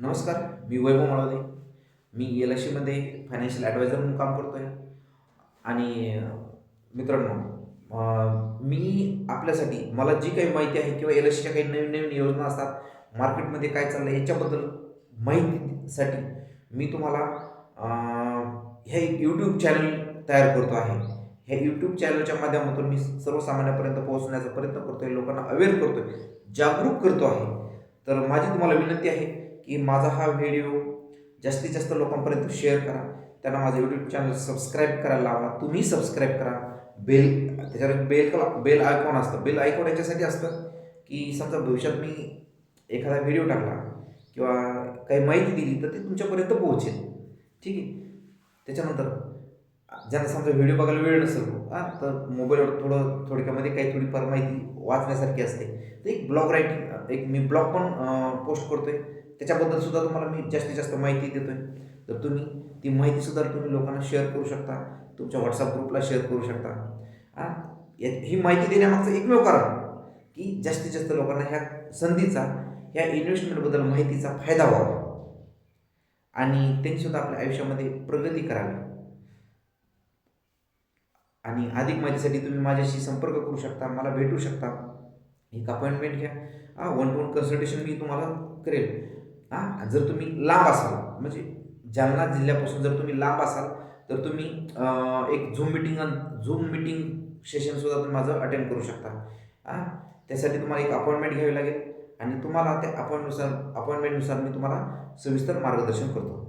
नमस्कार मी वैभव मळवदे. मी एल आय सीमध्ये फायनान्शियल ॲडवायझर म्हणून काम करतो आहे आणि मित्रांनो मी आपल्यासाठी मला जी काही माहिती आहे किंवा एल आय सीच्या काही नवीन नवीन योजना असतात मार्केटमध्ये काय चाललं आहे याच्याबद्दल माहितीसाठी मी तुम्हाला हे एक यूट्यूब चॅनल तयार करतो आहे. ह्या यूट्यूब चॅनलच्या माध्यमातून मी सर्वसामान्यापर्यंत पोहोचण्याचा प्रयत्न करतो आहे लोकांना अवेअर करतो आहे जागरूक करतो आहे. तर माझी तुम्हाला विनंती आहे की माझा हा व्हिडिओ जास्तीत जास्त लोकांपर्यंत शेअर करा. त्यांना माझं यूट्यूब चॅनल सबस्क्राईब करायला लावा. तुम्ही सबस्क्राईब करा. बेल त्याच्यावर बेल बेल आयकॉन असतं. बेल आयकॉन याच्यासाठी असतं की समजा भविष्यात मी एखादा व्हिडिओ टाकला किंवा काही माहिती दिली तर ती तुमच्यापर्यंत पोहोचेल. ठीक आहे? त्याच्यानंतर ज्यांना समजा व्हिडिओ बघायला वेळ नसेल हां तर मोबाईलवर थोडं थोडक्यामध्ये काही थोडीफार माहिती वाचण्यासारखी असते. तर एक ब्लॉग रायटिंग एक मी ब्लॉग पण पोस्ट करतो आहे त्याच्याबद्दल सुद्धा तुम्हाला मी जास्तीत जास्त माहिती देतो आहे तर तुम्ही ती माहितीसुद्धा तुम्ही लोकांना शेअर करू शकता. तुमच्या व्हॉट्सअप ग्रुपला शेअर करू शकता. हां या ही माहिती देण्यामागचं एकमेव कारण की जास्तीत जास्त लोकांना ह्या संधीचा ह्या इन्व्हेस्टमेंटबद्दल माहितीचा फायदा व्हावा. आणि त्यांनीसुद्धा आपल्या आयुष्यामध्ये प्रगती करावी. आणि अधिक माहितीसाठी तुम्ही माझ्याशी संपर्क करू शकता मला भेटू शकता. एक अपॉइंटमेंट घ्या. हां वन टू वन कन्सल्टेशन मी तुम्हाला करेल. हां जर तुम्ही लांब असाल म्हणजे जालना जिल्ह्यापासून जर तुम्ही लांब असाल तर तुम्ही एक झूम मिटिंग झूम मिटिंग सेशनसुद्धा तुम्ही माझं अटेंड करू शकता. हां त्यासाठी तुम्हाला एक अपॉइंटमेंट घ्यावी लागेल. आणि तुम्हाला त्या अपॉइंटनुसार अपॉइंटमेंटनुसार मी तुम्हाला सविस्तर मार्गदर्शन करतो.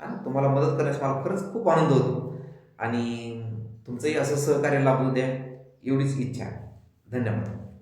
हां तुम्हाला मदत करण्यास मला खरंच खूप आनंद होतो. आणि तुमचंही असं सहकार्य लाभू द्या. एवढीच इच्छा. धन्यवाद.